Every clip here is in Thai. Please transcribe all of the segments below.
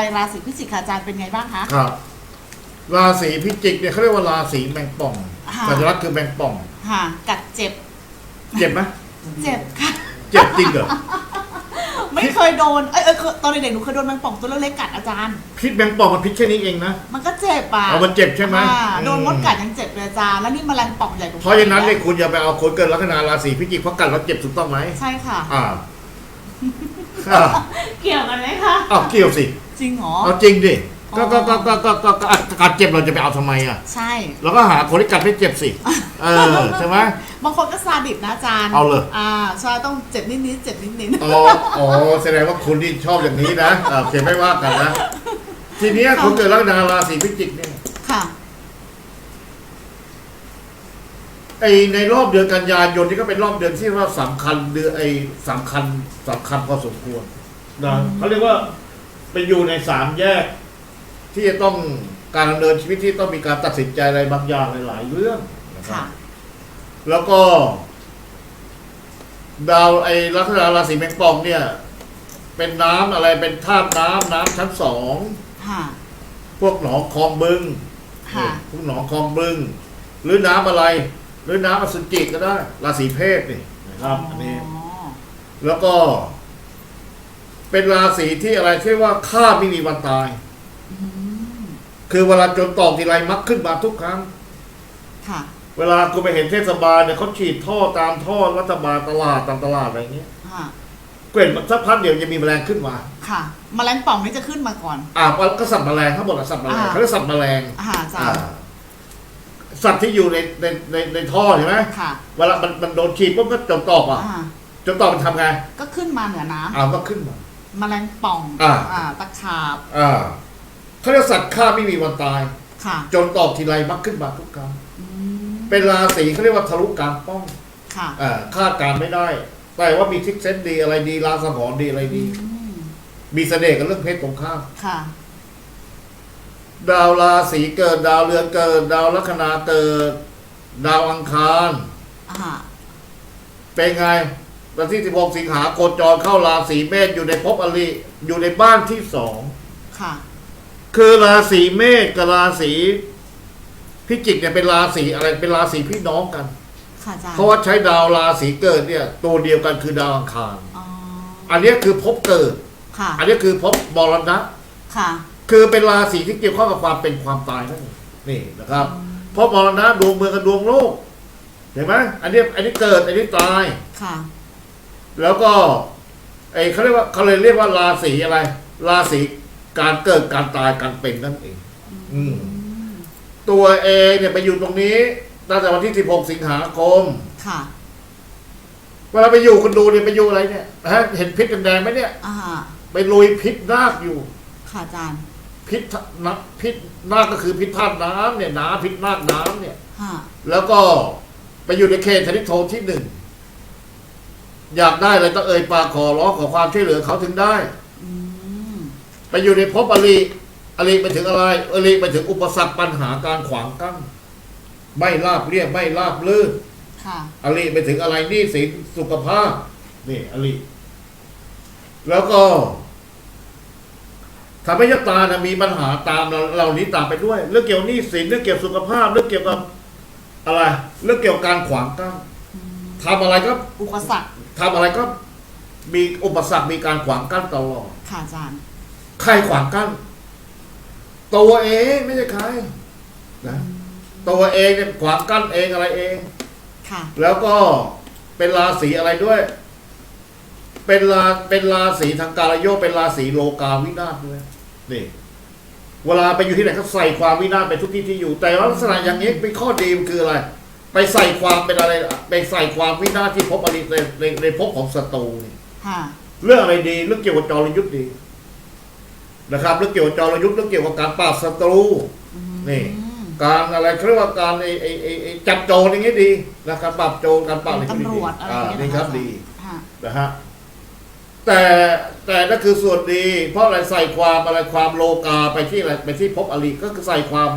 ไปราศีพิจิกค่ะอาจารย์เป็นไงบ้างคะ ครับ ราศีพิจิกเนี่ยเขาเรียกว่าราศีแมงป่องค่ะ สัญลักษณ์คือแมงป่อง ค่ะกัดเจ็บเจ็บไหมเจ็บค่ะ เจ็บจริงเหรอ ไม่เคยโดนเอ้ยเอ้ยเคยตอนเด็กๆหนูเคยโดนแมงป่องตัวเล็กๆกัดอาจารย์ พิษแมงป่องมันพิษแค่นี้เองนะ มันก็เจ็บอะเอามันเจ็บใช่ไหมอ่าอืม โดนมดกัดยังเจ็บเลยอาจารย์แล้วนี่แมลงป่องใหญ่กว่าเพราะฉะนั้นเนี่ยคุณอย่าไปเอาคนเกิดลัคนาราศีพิจิกเพราะกัดแล้วเจ็บถูกต้องไหมใช่ค่ะ อ่าอ่าเกี่ยวกันไหมคะ อ้าวเกี่ยวสิ จริงเหรอ เอาจริงดิก็อ๋อก็ก็ก็ก็ก็ก็กัดเจ็บเราจะไปเอาทำไมอะใช่ เราก็หาคนที่กัดไม่เจ็บสิ เออใช่ไหม บางคนก็ซาดิสนะอาจารย์เอาเลย อ่าใช่ต้องเจ็บนิดๆเจ็บนิด อ๋ออ๋อแสดงว่าคุณที่ชอบอย่างนี้นะอ่าโอเคไม่ว่ากันนะ ทีเนี้ยคนเกิดลัคนาราศีพิจิกเนี่ยๆ ค่ะ ไอในรอบเดือนกันยายนนี่ก็เป็นรอบเดือนที่ว่าสำคัญเดือนไอสำคัญสำคัญพอสมควรนะเขาเรียกว่า เป็นอยู่ในสามแยก ที่จะต้องการดำเนินชีวิตที่ต้องมีการตัดสินใจอะไรบางอย่างหลายๆเรื่องนะครัค่ะ บ แล้วก็ ดาวไอ้ลัคนาราศีแมงป่องเนี่ย เป็นน้ำอะไรเป็นธาตุน้ำน้ำชั้นสองค่ะ พวกหนองคลองบึงค่ะ นี่พวกหนองคลองบึง หรือน้ำอะไร หรือน้ำอสุจิก็ได้ ราศีเพศนี่นะครับ อันนี้ อ๋อแล้วก็ เป็นราศีที่อะไรที่ว่าข้าไม่มีวันตายอืมคือเวลาจนตอกทีไรมักขึ้นมาทุกครั้ง ค่ะ เวลากูไปเห็นเทศบาลเนี่ยเขาฉีดท่อตามท่อรัฐบาลตลาดตามตลาดอะไรเงี้ยค่ะเกล็ดสักพักเดียวจะมีแมลงขึ้นมา ค่ะแมลงป่องนี่จะขึ้นมาก่อน อ่าก็สัตว์แมลงทั้งหมดอะสัตว์แมลงอ่าเขาเรียกสัตว์แมลงอาหารอาจาอ่ารย์สัตว์ที่อยู่ในในในในท่อใช่ไหมค่ะเวลามันมันโดนฉีดปุ๊บก็จนตอกอะอ่าจนตอกมันทำไง ก็ขึ้นมาเหนือน้อ่าก็ขึ้นมาำ แมลงป่องอ่าตะขาบอ่าเขาเรียกสัตว์ฆ่าไม่มีวันตาย ค่ะจนตอกทีไรมักขึ้นมาทุกครั้ง อืมเป็นราศีเขาเรียกว่าทะลุกลางป้องค่ะอ่าคาดการณ์ไม่ได้ แต่ว่ามีทิศเซนส์ดีอะไรดีลางสังหรณ์ดีอะไรดี อืมมีเสน่ห์กับเรื่องเพศตรงข้าม ค่ะ ดาวราศีเกิด ดาวเรือนเกิด ดาวลัคนาเกิด ดาวอังคาร อ่าเป็นไง วันที่ 16 สิงหาโคจรเข้าราศีเมษอยู่ในภพอริอยู่ในบ้านที่สองค่ะ คือราศีเมษกับราศีพิจิกเนี่ยเป็นราศีอะไรเป็นราศีพี่น้องกัน ค่ะอาจารย์เพราะว่าใช้ดาวราศีเกิดเนี่ย ตัวเดียวกันคือดาวอังคาร อ๋อ อันเนี้ยคือภพเกิด ค่ะ อันเนี้ยคือภพมรณะ ค่ะ คือเป็นราศีที่เกี่ยวข้องกับความเป็นความตายนั่นเองนี่นะครับ เพราะมรณะดวงเมืองกับดวงโลกเห็นไหมอันนี้อันนี้เกิดอันนี้ตาย ค่ะ แล้วก็ไอ้เขาเรียกว่าเขาเลยเรียกว่าราศีอะไร ราศีการเกิดการตายการเป็นนั่นเอง อืม ตัวเองเนี่ยไปอยู่ตรงนี้ตั้งแต่วันที่ 16 สิงหาคม ค่ะ เวลาไปอยู่คุณดูเนี่ยไปอยู่อะไรเนี่ยฮะเห็นพิษแดงๆไหมเนี่ย อ่า ไปลุยพิษนาคอยู่ ค่ะอาจารย์พิษนะพิษนาคก็คือพิษธาตุน้ำเนี่ยน้ำพิษนาคน้ำเนี่ย ค่ะ แล้วก็ไปอยู่ในเขตธนิโทนที่หนึ่ง อยากได้อะไรต้องเอ่ยปากขอร้องขอความช่วยเหลือเขาถึงได้ อืมไปอยู่ในภพอริอริไปถึงอะไร อริไปถึงอุปสรรคปัญหาการขวางกั้นไม่ราบเรียบไม่ราบลื่น ค่ะ อริไปถึงอะไรหนี่สินสุขภาพนี่อริแล้วก็ทำให้ชะตานะมีปัญหาตามเราเหล่านี้ตามไปด้วย เรื่องเกี่ยวหนี้สินเรื่องเกี่ยวสุขภาพ เรื่องเกี่ยวกับอะไร เรื่องเกี่ยวกับการขวางกั้นอืมทำอะไรก็อุปสรรค ทำอะไรก็มีอุปสรรคมีการขวางกั้นตลอด ค่ะอาจารย์ ใครขวางกั้น ตัวเองไม่ใช่ใครนะตัวเองเนี่ยขวางกั้นเองอะไรเอง ค่ะ แล้วก็เป็นราศีอะไรด้วย เป็นราเป็นราศีทางการโยกเป็นราศีโลกาวินาศด้วยนี่ เวลาไปอยู่ที่ไหนก็ใส่ความวินาศไปทุกที่ที่อยู่ แต่ว่าลักษณะอย่างนี้เป็นข้อดีมันคืออะไร ไปใส่ความเป็นอะไรไปใส่ความวินาศที่พบอริในในในภพของศัตรูนี่ค่ะ เรื่องอะไรดีเรื่องเกี่ยวกับจรยุทธ์ดีนะครับเรื่องเกี่ยวกับจรยุทธ์เรื่องเกี่ยวกับการปราบศัตรูอืมนี่การอะไรเขาเรียกว่าการไอ้ไอ้ไอ้ไอ้จับโจรอย่างเงี้ยดีนะครับปราบโจรการปราบอะไรพวกนี้ตำรดีวจอะไรอ่าอย่างเงี้ยนี่ครับนะะดีค่ะนะฮะแต่แต่นั่นคือส่วนดี เพราะอะไรใส่ความอะไรความโลกาไปที่อะไรไปที่ภพอริก็คือใส่ความ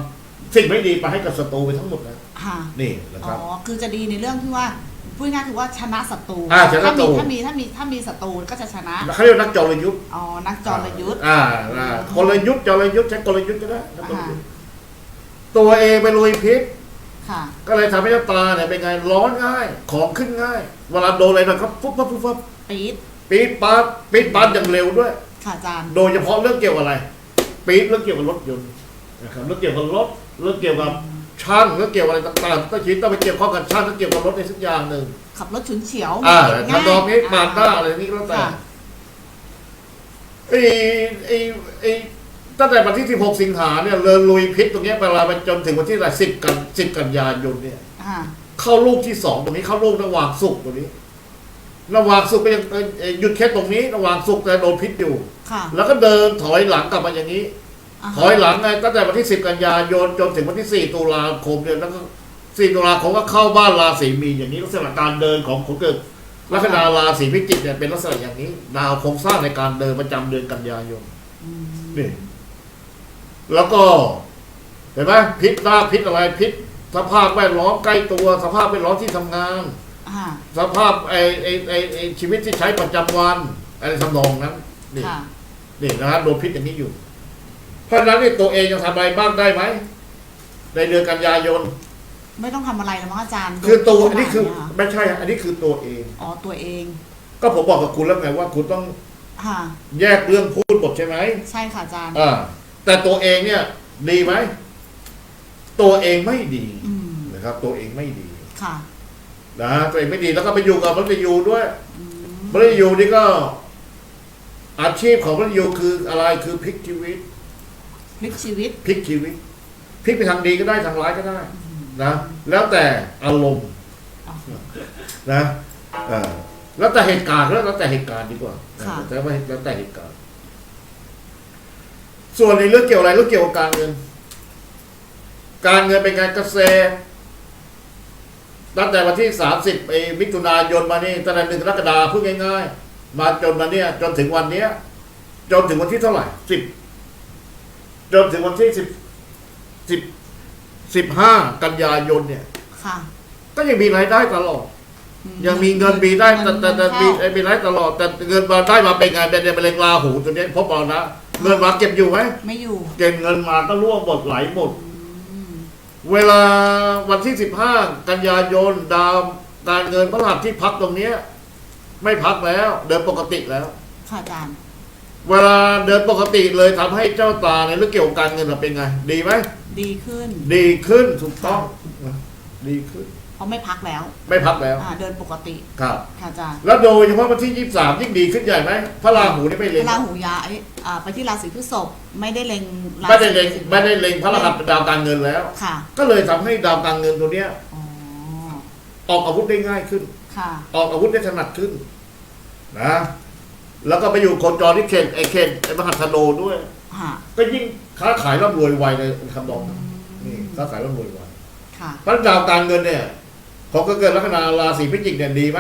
สิ่งไม่ดีไปให้กับศัตรูไปทั้งหมดนะ ค่ะนี่นะคอ๋รัอบคือจะดีในเรื่องที่ว่าพูดง่ายๆคือว่าชนะศัตรูอ่าชนะศัตรูถ้ามีถ้ามีถ้ามีศัตรูก็จะชนะเขาเรียกว่านักจรยุทธ์อ๋อนักจรยุทธ์อ่าอ่ากลยุทธ์จรยุทธ์ใช้กลยุทธ์ก็ได้นักจรอ่ายุทธ์ตัวเองไปลุยพิษ ค่ะ ก็เลยทำให้เจ้าตาเนี่ยเป็นไงร้อนง่าย ของขึ้นง่าย เวลาโดนอะไรนะครับปุ๊บปั๊บปุ๊บปั๊บปี๊ดปี๊ดปาดปี๊ดปาดอย่างเร็วด้วย ค่ะอาจารย์โดยเฉพาะเรื่องเกี่ยวกับอะไร ปี๊ดเรื่องเกี่ยวกับรถยนต์นะครับเรื่องเกี่ยวกับรถเรื่องเกี่ยวกับ ช่างเรื่องเกี่ยวกับอะไรต่างๆต้องชีวิตต้องไปเกี่ยวข้องกับช่างต้องเกี่ยวกับรถในสักอย่างหนึ่งขับรถฉุนเฉียวอ่าเบรกง่ายทำนองนี้ปาดหน้าอะไรนี้ก็แล้วแต่ค่ะไอ้ไอ้ไอ้ตั้งแต่วันที่ 16 สิงหาเนี่ยเรินลุยพิษตรงเนี้ยเวลาไปจนถึงวันที่อะไร10 กัน 10 กันยายนเนี่ย อ่าเข้าลูกที่สองตรงนี้เข้าลูกระหว่างสุกร์ตรงนี้ ระหว่างสุกร์ก็ยังเอ่อเอ่อหยุดแค่ตรงนี้ ระหว่างสุกร์แต่โดนพิษอยู่ ค่ะ แล้วก็เดินถอยหลังกลับมาอย่างนี้า ถอยหลังไงตั้งแต่วันที่ 10 กันยายนจนถึงวันที่ 4 ตุลาคมเนี่ยแล้วก็4ตุลาคมก็เข้าบ้านราศีมีนอย่างนี้ลักษณะการเดินของคนเกิดลัคนาราศีพิจิกเนี่ยเป็นลักษณะอย่างนี้ ดาวโครงสร้างในการเดินประจำเดือนกันยายนอืมนี่แล้วก็เห็นไหมพิษรากพิษอะไรพิษสภาพแวดล้อมใกล้ตัว สภาพแวดล้อมที่ทำงานอ่าสภาพไอไอไอไอชีวิตที่ใช้ประจำวันอะไรทำนองนั้นนี่ค่ะนี่นะครับโดนพิษอย่างนี้อยู่ เพราะฉะนั้นนี่ตัวเองจะทำอะไรบ้างได้ไหม ในเดือนกันยายน ไม่ต้องทำอะไรแล้วมั้งอาจารย์คือตัวโดอันนี้คือเท่าไหร่ะไม่ใช่อันนี้คือตัวเอง อ๋อตัวเองก็ผมบอกกับคุณแล้วไงว่าคุณต้องค่ะแยกเรื่องพูดบทใช่ไหมใช่ค่ะอาจารย์ อ่าแต่ตัวเองเนี่ยดีไหม ตัวเองไม่ดีอืมนะครับ ตัวเองไม่ดีค่ะนะฮะตัวเองไม่ดีแล้วก็ไปอยู่กับมรยูด้วยอืมมรยูนี่ก็ อาชีพของมรยูคืออะไรคือพลิกชีวิต พลิกชีวิต พลิกชีวิตพลิกไปทางดีก็ได้ทางร้ายก็ได้นะแล้วแต่อารมณ์อ๋อนะเออแล้วแต่เหตุการณ์แล้วแล้วแต่เหตุการณ์ดีกว่าค่ะแต่ว่าแล้วแต่เหตุการณ์ ส่วนในเรื่องเกี่ยวอะไรเรื่องเกี่ยวกับการเงิน การเงินเป็นการเกษตรตั้งแต่วันที่สามสิบมิถุนายนมานี่ตั้งแต่หนึ่งกรกฎาคมพูดง่ายๆ มาจนมาเนี่ยจนถึงวันเนี้ย จนถึงวันที่เท่าไหร่สิบ จนถึงวันที่สิบสิบสิบห้ากันยายนเนี่ย ค่ะก็ยังมีรายได้ตลอด อืยังมีเงินมีได้แต่แต่แต่มีเข้ามีรายได้ตลอด แต่เงินมาได้มาเป็นไงเป็นเนี่ยเป็นเลงลาหูตัวเนี้ยพบเอานะเงินมาเก็บอยู่ไหมไม่อยู่เก็บเงินมาก็ร่วงหมดไหลหมด อืมเวลาวันที่สิบห้ากันยายนดาวการเงินพระหัสที่พักตรงเนี้ย ไม่พักแล้ว เดินปกติแล้ว ค่ะอาจารย์ เวลาเดินปกติเลยทำให้เจ้าตาในเรื่องเกี่ยวกับการเงินเราเป็นไง ดีไหม ดีขึ้นดีขึ้นถูกต้องนะดีขึ้น เพราะไม่พักแล้วไม่พักแล้ว อ่าเดินปกติครับ ค่ะอาจารย์แล้วโดยเฉพาะวันที่ยี่สามยิ่งดีขึ้นใหญ่ไหมพระราหูนี่ไม่พเล็งระราหูย้ายอ่าไปที่ราศีพฤษภไม่ได้เล็งราศีไม่ได้เล็งไม่ได้เล็งพระรหัสเป็นดาวการเงินแล้ว ค่ะก็เลยทำให้ดาวการเงินตัวเนี้ย อ๋อออกอาวุธได้ง่ายขึ้น ค่ะ ออกอาวุธได้ถนัดขึ้นนะ แล้วก็ไปอยู่โคจรที่เขตไอเขตไอมหัสโนด้วยค่ะก็ยิ่งค้าขายร่ำรวยไวเลยคำบอกนะนี่ค้าขายร่ำรวยไวค่ะพระดาวการเงินเนี่ยของก็เกิดลัคนาราศีพิจิกเนี่ยดีไหม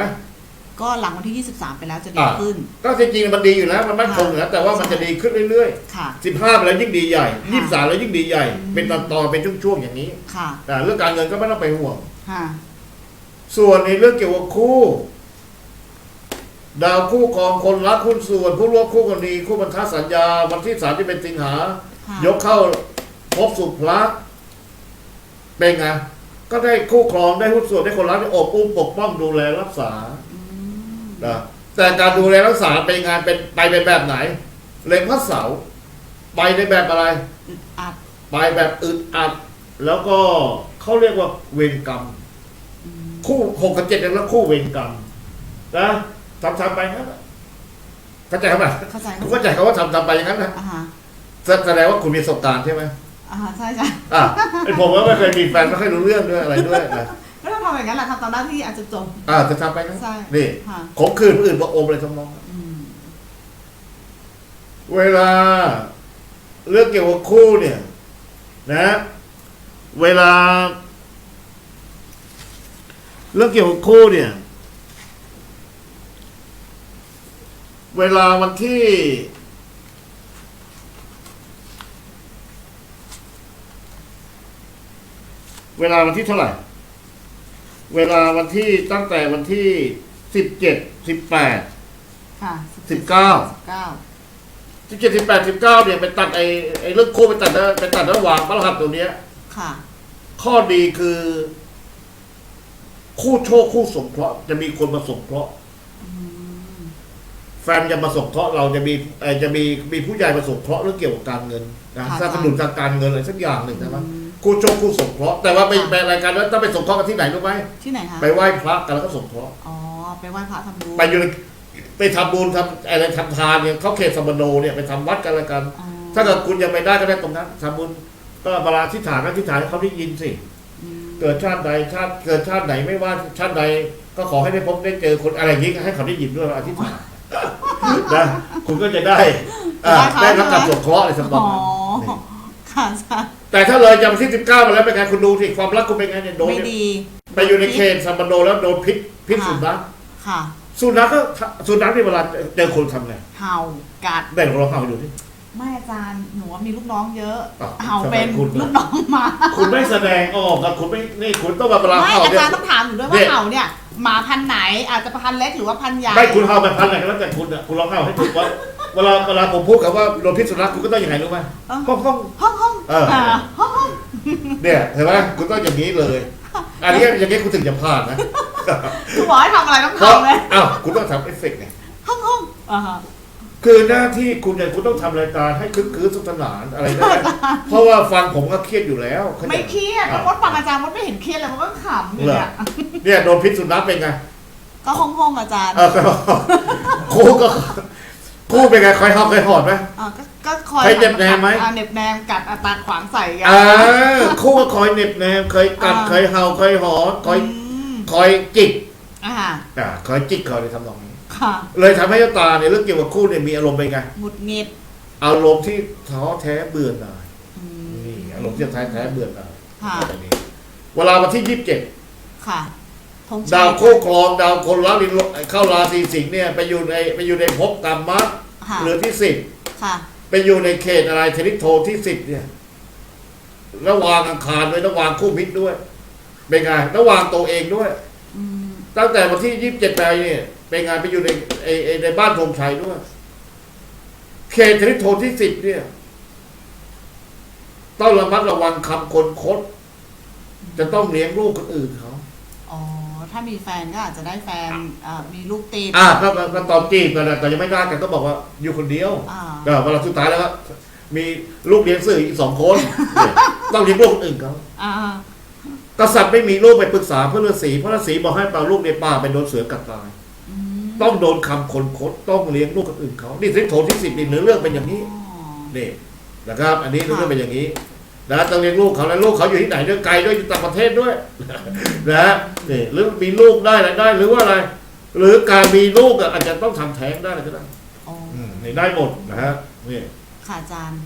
ก็หลังวันที่ 23 ไปแล้วจะดีอ่า ขึ้น ก็จริงๆมันดีอยู่แล้วมันมั่นคงอยู่แล้วแต่ว่ามันจะดีขึ้นเรื่อยค่ะๆสิบห้าไปแล้วยิ่งดีใหญ่ค่ะยี่สิบสามแล้วยิ่งดีใหญ่อืมเป็นตอนตอนๆเป็นช่วงๆอย่างนี้ค่ะแต่เรื่องการเงินก็ไม่ต้องไปห่วงค่ะส่วนในเรื่องเกี่ยวกับคู่ ดาวคู่ครองคนรักหุ้นส่วน ผู้ร่วมคู่กรณีคู่บันทัดสัญญา วันที่สามที่เป็นสิงหา ค่ะยกเข้าพบสุพระเป็นไงก็ได้คู่ครองได้หุ้นส่วนได้คนรักได้อบอุ้มปกป้องดูแลรักษาอืมนะแต่การดูแลรักษาเป็นงานเป็นไปเป็นแบบไหนเล็งพระเสาร์ไปในแบบอะไร อึดอัดไปแบบอึดอัด แล้วก็เขาเรียกว่าเวรกรรม อืมคู่หกกับเจ็ดเนี่ยแล้วคู่เวรกรรมนะ ทำทำไปงั้นน่ะเข้าใจไหมเข้าใจคุณเข้าใจเขาว่าทำทำไปอย่างนั้นนะอ่าฮะแสแสดงว่าคุณมีประสบการณ์ใช่ไหมอ่าฮะใช่ใช่อะไอผมว่าไม่เคยมีแฟนไม่เคยรู้เรื่องด้วยอะไรด้วยนะก็ต้องทำอย่างนั้นแหละทำตามหน้าที่อาจจะจบ อ่าจะทำไปนะใช่นี่ค่ะขมขืนผู้อื่นประอมอะไรทำนองนั้นอืมเวลา เรื่องเกี่ยวกับคู่เนี่ย นะ เวลา เรื่องเกี่ยวกับคู่เนี่ย เวลาวันที่ เวลาวันที่เท่าไหร่ เวลาวันที่ตั้งแต่วันที่สิบเจ็ดสิบแปดค่ะสิบเก้าสิบเก้าสิบเจ็ดสิบแปดสิบเก้าเนี่ยไปตัดไอ้ไอ้เรื่องโคไปตัดนะไปตัดระหว่างพระรหัสตัวเนี้ย ค่ะ ข้อดีคือ คู่โชคคู่สงเคราะห์จะมีคนมาสงเคราะห์อืม แฟนจะมาสงเคราะห์เราจะมีเอ่อจะมีมีผู้ใหญ่มาสงเคราะห์เรื่องเกี่ยวกับการเงินนะสนับสนุนทางการเงินอะไรสักอย่างหนึ่งนะมั้ยคู่โชคคู่สงเคราะห์แต่ว่าไปไปรายการว่าต้องไปสงเคราะห์กันที่ไหนรู้ไหมที่ไหนคะ ไปไหว้พระกันแล้วก็สงเคราะห์ อ๋อ ไปไหว้พระทำบุญไปอยู่ในไปทำบุญทำอะไรทำทานเนี่ยเขาเขตสมโนเนี่ยไปทำวัดกันแล้วกัน อ๋อถ้าเกิดคุณยังไม่ได้ก็ได้ตรงนั้นทำบุญก็เวลาที่ฐานก็ที่ฐานให้เขาได้ยินสิ อืมเกิดชาติใดชาติเกิดชาติไหนไม่ว่าชาติใดก็ขอให้ได้พบได้เจอคนอะไรอย่างนี้ให้เขาได้ยินด้วยอธิษฐาน นะคุณก็จะได้อ่าได้รับการสงเคราะห์อะไรสักประอ๋อมาณนี้ค่ะอาจารย์แต่ถ้าเลยจากวันที่สิบเก้ามาแล้วเป็นไงคุณดูสิความรักคุณเป็นไงเนี่ยโดนไม่เนี่ยดี ไปอยู่ในเขตสัมปันโนแล้วโดนพิษพิษค่ะสุนัขค่ะ สุนัขก็สุนัขนี่เวลาเจอคนทำไงเห่ากัด แบ่งเราเห่าอยู่ที่ ไม่อาจารย์ หนูว่ามีลูกน้องเยอะอ้าวเห่าเป็นทำไมคุณลูกน้องมา คุณไม่แสดงออกอะคุณไม่นี่คุณต้องมาเวลาไม่เห่าอาเนี่ย จารย์ต้องถามหนูด้วยเนี่ว่ายเห่าเนี่ย หมาพันธุ์ไหนอาจจะพันธุ์เล็กหรือว่าพันธุ์ใหญ่ไม่คุณเห่าแบบพันอะไรก็แล้วแต่คุณอะคุณลองเห่าให้ถูกว่าเวลาเวลาผมพูดคำว่าโดนพิษสุนัขคุณก็ต้องอย่างไรรู้ไหมเออห้องห้อง ห้องห้องเอออ่าห้องห้องเนี่ยเห็นไหมคุณต้องอย่างนี้เลย อันนี้อย่างนี้คุณถึงจะพลาดนะคือบอกให้ทำอะไรต้องเพราะทำเลยอ้าวคุณต้องทำเอฟเฟกต์ไงห้องห้องอ่าฮะ คือหน้าที่คุณเนี่ยคุณต้องทำรายการให้คึกคืนสนุกสนานอะไรได้ไหมเพราะว่าฟังผมก็เครียดอยู่แล้วข้าใจไม่เครียดอะมดฟังอาจารย์มดไม่เห็นเครียดเลยมดก็ขำอยู่เหรอเนี่ยเนี่ยโดนพิษสุนัขเป็นไงก็ห้องห้องอาจารย์เออก็ครูก็ครูเป็นไงคอยหอบคอยหอดไหม อ่าก็ก็คอยใครเน็บแนมไหม อ่าเน็บแนมกัดอัตราขวางใส่กันอ่าครูก็คอยเหน็บแนมเคยกัดอ่าเคยเห่าเคยหอนคอยมคอยจิกอ่า อ่าคอยจิกคอยในทำนองนี้ ค่ะเลยทำให้เจ้าตาเนี่ยเรื่องเกี่ยวกับคู่เนี่ยมีอารมณ์เป็นไง หงุดหงิดอารมณ์ที่ท้อแท้เบื่อหน่ายอืมนี่อารมณ์ที่ท้อแท้เบื่อหน่ายค่ะอันนี้เวลาวันที่ยี่สิบเจ็ดค่ะธงชัยดาวคู่ครองดาวคนรักลินเข้าราศีสิงห์เนี่ยไปอยู่ในไปอยู่ในภพกรรมะค่ะเหลือที่สิบค่ะไปอยู่ในเขตอะไรชนิดโทที่สิบเนี่ยระหวางอังคารด้วยระหวางคู่มิตรด้วยเป็นไงระหวางตัวเองด้วย อืมตั้งแต่วันที่ยี่สิบเจ็ดไปเนี่ย เป็นไงไปอยู่ในไอไอ้ในบ้านธงชัยด้วยเขตชนิดโทที่สิบเนี่ย ต้องระมัดระวังคำคนคด จะต้องเลี้ยงลูกคนอื่นเขาอ๋อ ถ้ามีแฟนก็อาจจะได้แฟนอ่ามีลูกติดอ่าก็ก็ก็ตอนจีบกันนะแต่ยังไม่ได้กันก็บอกว่าอยู่คนเดียวอ่าเออเวลาสุดท้ายแล้วก็มีลูกเลี้ยงสื่ออีกสองคนเนี่ยต้องเลี้ยงลูกคนอื่นเขาอ่า กษัตริย์ไม่มีลูกไปปรึกษาพระฤาษีพระฤาษีบอกให้เปล่าลูกในป่าไปโดนเสือกัดตายอืม ต้องโดนคำคนคดต้องเลี้ยงลูกคนอื่นเขานี่สิโถที่สิบนี่เนื้อเรื่องเป็นอย่างนี้อ๋อนี่นะครับ อันนี้เนื้อเรื่องเป็นอย่างนี้นะต้องเลี้ยงลูกเขาแล้วลูกเขาอยู่ที่ไหนด้วยไกลด้วยอยู่ต่างประเทศด้วยนะนี่หรือมีลูกได้อะไรได้หรือว่าอะไร หรือการมีลูกอะอาจจะต้องทำแท้งได้อะไรก็ได้อ๋ออืมนี่ได้หมดนะฮะนี่ค่ะอาจารย์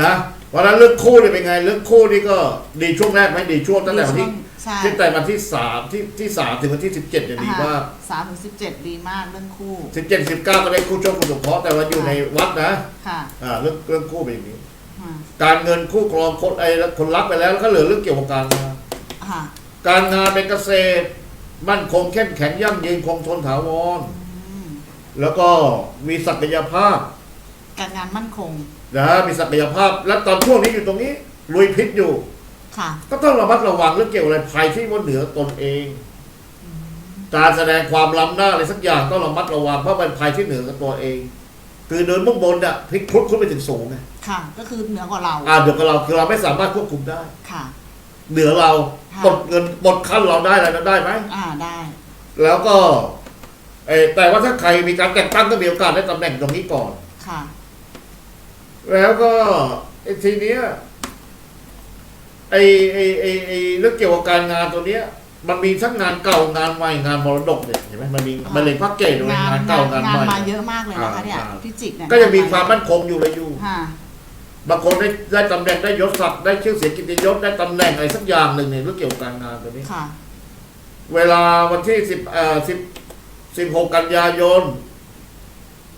นะวันนั้นเรื่องคู่นี่เป็นไงเรื่องคู่นี่ก็ดีช่วงแรกไหมดีช่วงตั้งแต่วันที่ ใช่ตั้งแต่วันที่สามที่ที่สามถึงวันที่สิบเจ็ดเนี่ยดีมากสามถึงสิบเจ็ดดีมากเรื่องคู่สิบเจ็ดสิบเก้าก็ได้คู่โชคคู่สงเคราะห์แต่ว่าอยู่ในวัดนะค่ะอ่าเรื่องเรื่องคู่เป็นอย่างนี้ อ่าการเงินคู่ครองคนไอ้คนรักไปแล้วแล้วก็เหลือเรื่องเกี่ยวกับการงานค่ะการงานเป็นเกษตร มั่นคงเข้มแข็งยั่งยืนคงทนถาวร อืมแล้วก็มีศักยภาพการงานมั่นคงนะมีศักยภาพ และตอนช่วงนี้อยู่ตรงนี้ลุยพิษอยู่ ค่ะ ก็ต้องระมัดระวังเรื่องเกี่ยวกับอะไรภัยที่ว่าเหนือตนเอง การแสดงความล้ำหน้าอะไรสักอย่างต้องระมัดระวังเพราะเป็นภัยที่เหนือกับตัวเอง คือเดินเบื้องบนอะพลิกคลุกขึ้นไปถึงสูงไงค่ะ ก็คือเหนือกว่าเราอ่าเดี๋ยวกับเราคือเราไม่สามารถควบคุมได้ค่ะ เหนือเราค่ะปลดเงินปลดขั้นเราได้อะไรนั้นได้ไหมอ่าได้ แล้วก็เออแต่ว่าถ้าใครมีการแต่งตั้งก็มีโอกาสได้ตำแหน่งตรงนี้ก่อนค่ะ แล้วก็ไอ้ทีเนี้ย ไอ้ไอ้ไอ้ไอ้เรื่องเกี่ยวกับการงานตัวเนี้ย มันมีทั้งงานเก่างานใหม่งานมรดกเนี่ยเห็นไหมมันมีมันเลยพักเกตเลยงานงานเก่างานงานใหม่ มาเยอะมากเลยนะคะอ่าเนี่ยอ่า พิจิกเนี่ยก็ยังมีความมั่นคงอยู่เลยอยู่ ค่ะ บางคนได้ได้ตำแหน่งได้ยศศักดิ์ได้ชื่อเสียงกิตติยศได้ตำแหน่งอะไรสักอย่างหนึ่งเนี่ยเรื่องเกี่ยวกับการงานตัวนี้ ค่ะ เวลาวันที่สิบเอ่อสิบสิบหกกันยายน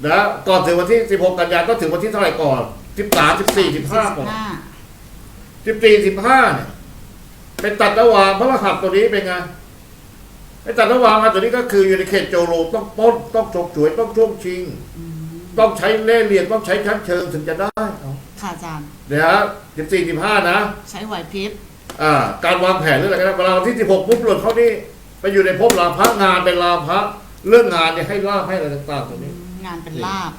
นะก่อนถึงวันที่สิบหกกันยายนก็ถึงวันที่เท่าไหร่ก่อนสิบสามสิบสี่สิบห้าก่อน45 สิบสี่สิบห้าเนี่ยเป็นตัดระหว่างพระรหัสตัวนี้เป็นไงไอ้แต่ระหว่างมาตัวนี้ก็คืออยู่ในเขตโจโรต้องปล้นต้องฉกฉวยต้องช่วงชิงอืมต้องใช้เล่ห์เหลี่ยมต้องใช้ชั้นเชิงถึงจะได้เอาค่ะอาจารย์ เดี๋ยวสิบสี่สิบห้านะใช้ไหวพริบอ่าการวางแผนเรื่องอะไรกันนะเวลาวันที่สิบหกปุ๊บหล่นเขานี่ไปอยู่ในภพลาภะงานเป็นลาภะเรื่องงานเนี่ยให้ลาภให้อะไรต่างๆตรงนี้ งานเป็นลาบ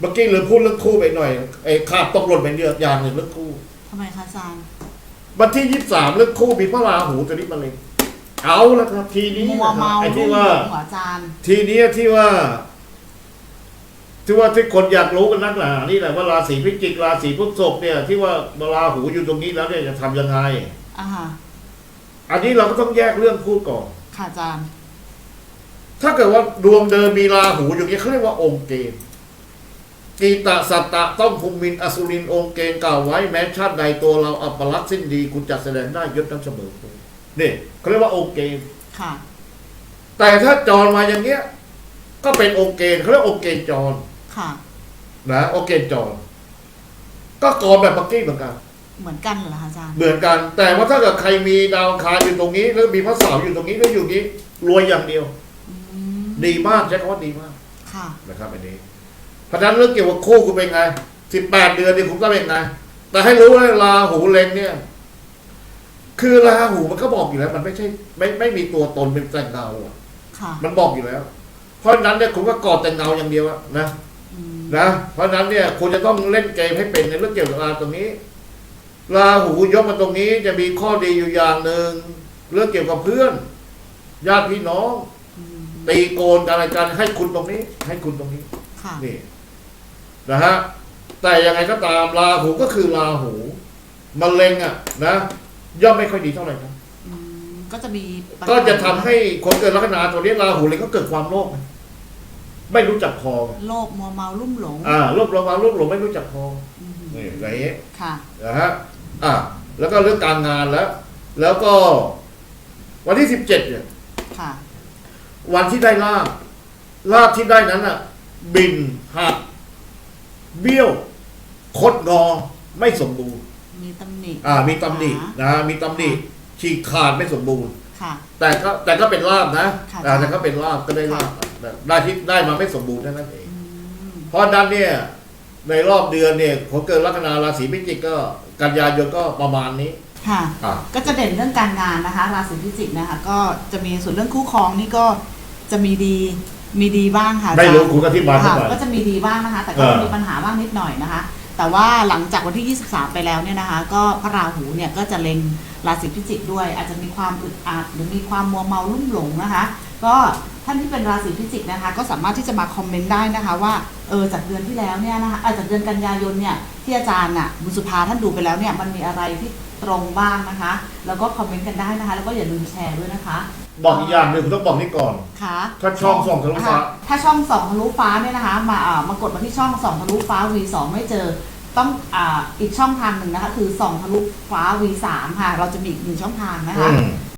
เมื่อกี้ลืมพูดเรื่องคู่ไปหน่อยไอ้ขาดตกหล่นไปเดียวอย่างหนึ่งเรื่องคู่ ทำไมคะอาจารย์วันที่ยี่สามเรื่องคู่มีพระราหูตัวนี้มาเลยเอาละครับ ทีนี้มัวนะครับเมาไอ้รุ่ที่งหลว่างเหรออาจารย์ ทีนี้ที่ว่า ที่ว่าที่คนอยากรู้กันนักหนานี่แหละว่าราศีพิจิกราศีพฤษภเนี่ย ที่ว่าราหูอยู่ตรงนี้แล้วเนี่ยจะทำยังไง อ่าฮะอันนี้เราก็ต้องแยกเรื่องพูดก่อน ค่ะอาจารย์ ถ้าเกิดว่าดวงเดิมมีราหูอย่างนี้เขาเรียกว่าองค์เกณฑ์ กีตะสัตตะต้องภูมินอสุรินองค์เกณฑ์กล่าวไว้แม้ชาติใดตัวเราอัปลักษณ์สิ้นดีคุณจะแสดงได้ยศนั้นเสมอตัวนี่เขาเรียกว่าองค์เกณฑ์ค่ะ แต่ถ้าจรมาอย่างเงี้ย ก็เป็นองค์เกณฑ์เขาเรียกองค์เกณฑ์จรค่ะนะองค์เกณฑ์จร ก็กรแบบปักกี้เหมือนกันเหมือนกันเหรอคะอาจารย์เหมือนกัน แต่ว่าถ้าเกิดใครมีดาวอังคารอยู่ตรงนี้ แล้วมีพระเสาร์อยู่ตรงนี้แล้วอยู่นี้ รวยอย่างเดียวอืมดีมากใช้คำว่าดีมาก ค่ะนะครับอันนี้ เพราะฉะนั้นเรื่องเกี่ยวกับคู่คุณเป็นไงสิบแปดเดือนเนี่ยคุณก็เป็นไงแต่ให้รู้ว่าราหูเล็งเนี่ย คือราหูมันก็บอกอยู่แล้ว มันไม่ใช่ ไม่ไม่มีตัวตนเป็นแต่เงาอะค่ะมันบอกอยู่แล้ว เพราะฉะนั้นเนี่ยคุณก็กอดแต่เงาอย่างเดียวอะนะอืมนะเพราะฉะนั้นเนี่ยคุณจะต้องเล่นเกมให้เป็นในเรื่องเกี่ยวกับราตรงนี้ราหูยกมาตรงนี้จะมีข้อดีอยู่อย่างหนึ่งเรื่องเกี่ยวกับเพื่อน ญาติพี่น้องอืมตีโกนอะไรกันให้คุณตรงนี้ ให้คุณตรงนี้ ค่ะ นี่ นะฮะแต่ยังไงก็ตามราหูก็คือราหูมะเร็งอะนะย่อมไม่ค่อยดีเท่าไหร่นะอืมก็จะมีปัญหาก็จะทำให้คนเกิดลัคนาตัวนี้ราหูเลยก็เกิดความโลภไงไม่รู้จักพอไงโลภมัวเมาลุ่มหลงอ่าโลภระวังโลภหลงไม่รู้จักพออืมนี่อะไรอย่างเงี้ย ค่ะ นะฮะ อ่าแล้วก็เรื่องการงานแล้ว แล้วก็ วันที่สิบเจ็ดเนี่ย ค่ะ วันที่ได้ลาบลาบที่ได้นั้นอะ บินหัก เบี้ยวคดงอไม่สมบูรณ์ มีตำหนิอ่า มีตำหนินะฮะมีตำหนิฉีกขาดไม่สมบูรณ์ ค่ะ แต่ก็แต่ก็เป็นลาบนะค่ะอ่าแต่ก็เป็นลาบก็ได้ลาบได้ที่ได้มาไม่สมบูรณ์เท่านั้นเองอืมเพราะฉะนั้นเนี่ย ในรอบเดือนเนี่ยผมเกิดลัคนาราศีพิจิกก็กันยายนก็ประมาณนี้ ค่ะ อ่า ก็จะเด่นเรื่องการงานนะคะ ราศีพิจิกนะคะ ก็จะมีส่วนเรื่องคู่ครองนี่ก็จะมีดี มีดีบ้างค่ะไม่รู้อาจาย์คุณอธิบายเข้าค่ะไป ก็จะมีดีบ้างนะคะ แต่ก็เออมีปัญหาบ้างนิดหน่อยนะคะ แต่ว่าหลังจากวันที่ 23 ไปแล้วเนี่ยนะคะ ก็พระราหูเนี่ยก็จะเล็งราศีพิจิกด้วย อาจจะมีความอึดอัดหรือมีความมัวเมาลุ่มหลงนะคะ ก็ท่านที่เป็นราศีพิจิกนะคะ ก็สามารถที่จะมาคอมเมนต์ได้นะคะ ว่าเออจากเดือนที่แล้วเนี่ยนะคะเออจากเดือนกันยายนเนี่ยที่อาจารย์น่ะบุญสุภาท่านดูไปแล้วเนี่ยมันมีอะไรที่ตรงบ้างนะคะ แล้วก็คอมเมนต์กันได้นะคะ แล้วก็อย่าลืมแชร์ด้วยนะคะ บอกอีกอย่างหนึ่งคุณต้องบอกนี่ก่อน ค่ะถ้าช่องส่องทะลุฟ้าอ่ถ้าช่องสองทะลุฟ้าเนี่ยนะคะ มาอ่ามากดมาที่ช่องสองทะลุฟ้า V2 ไม่เจอ ต้องอ่าอีกช่องทางหนึ่งนะคะ คือสองทะลุฟ้า V3 ค่ะ เราจะมีอีกหนึ่งช่องทางนะคะ อืม